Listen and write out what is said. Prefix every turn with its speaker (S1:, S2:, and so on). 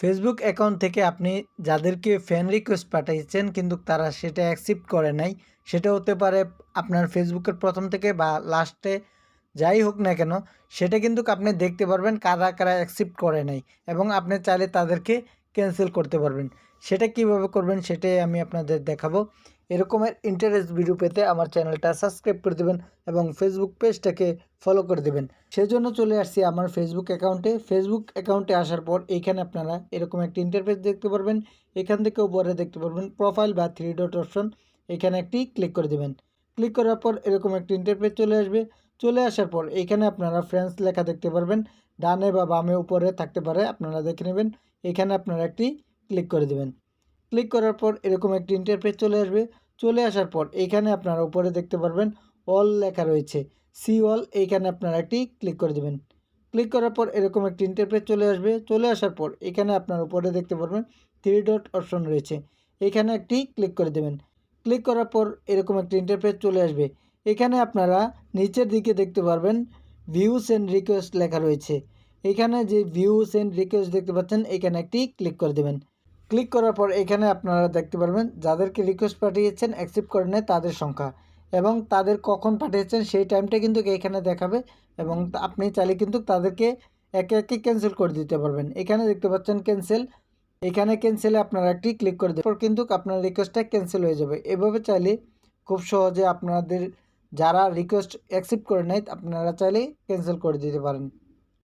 S1: Facebook account থেকে আপনি যাদেরকে ফ্যান রিকোয়েস্ট পাঠিয়েছেন কিন্তু তারা সেটা অ্যাকসেপ্ট করে নাই, সেটা হতে পারে আপনার ফেসবুকের প্রথম থেকে বা লাস্টে যাই হোক না কেন, সেটা কিন্তু আপনি দেখতে পারবেন কারা কারা অ্যাকসেপ্ট করে নাই এবং আপনি চাইলে তাদেরকে ক্যান্সেল করতে পারবেন। সেটা কীভাবে করবেন সেটাই আমি আপনাদের দেখাবো। এরকমের ইন্টারেস্ট ভিডিও পেতে আমার চ্যানেলটা সাবস্ক্রাইব করে দেবেন এবং ফেসবুক পেজটাকে ফলো করে দেবেন। সেজন্য চলে আসছি আমার ফেসবুক অ্যাকাউন্টে ফেসবুক অ্যাকাউন্টে আসার পর এইখানে আপনারা এরকম একটি ইন্টারফেস দেখতে পারবেন। এখান থেকে উপরে দেখতে পারবেন প্রোফাইল বা থ্রি ডট অপশন এখানে একটি ক্লিক করে দেবেন। ক্লিক করার পর এরকম একটি ইন্টারফেস চলে আসবে। চলে আসার পর এইখানে আপনারা ফ্রেন্ডস লেখা দেখতে পারবেন। ডানে বা বামে উপরে থাকতে পারে, আপনারা দেখে নেবেন। এখানে আপনারা একটি ক্লিক করে দেবেন। ক্লিক করার পর এরকম একটি ইন্টারফেস চলে আসবে। চলে আসার পর এইখানে আপনারা উপরে দেখতে পারবেন অল লেখা রয়েছে। সি অল এইখানে আপনারা একটি ক্লিক করে দেবেন। ক্লিক করার পর এরকম একটি ইন্টারফেস চলে আসবে। চলে আসার পর এখানে আপনার উপরে দেখতে পারবেন থ্রি ডট অপশন রয়েছে। এখানে একটি ক্লিক করে দেবেন। ক্লিক করার পর এরকম একটি ইন্টারফেস চলে আসবে। এখানে আপনারা নিচের দিকে দেখতে পারবেন ভিউস অ্যান্ড রিকোয়েস্ট লেখা রয়েছে। এখানে যে ভিউস অ্যান্ড রিকোয়েস্ট দেখতে পাচ্ছেন, এখানে একটি ক্লিক করে দেবেন। ক্লিক করার পর এখানে আপনারা দেখতে পারবেন, যাদেরকে রিকোয়েস্ট পাঠিয়েছেন অ্যাকসেপ্ট করে নেয় তাদের সংখ্যা এবং তাদের কখন পাঠিয়েছেন সেই টাইমটা কিন্তু এখানে দেখাবে এবং আপনি চাইলে কিন্তু তাদেরকে একে একে ক্যান্সেল করে দিতে পারবেন। এখানে দেখতে পাচ্ছেন ক্যান্সেল এখানে ক্যান্সেলে আপনারা একটি ক্লিক করে দেবেন কিন্তু আপনার রিকোয়েস্টটা ক্যান্সেল হয়ে যাবে। এভাবে চাইলে খুব সহজে আপনাদের যারা রিকোয়েস্ট অ্যাকসেপ্ট করে নেয়, আপনারা চাইলে ক্যান্সেল করে দিতে পারেন।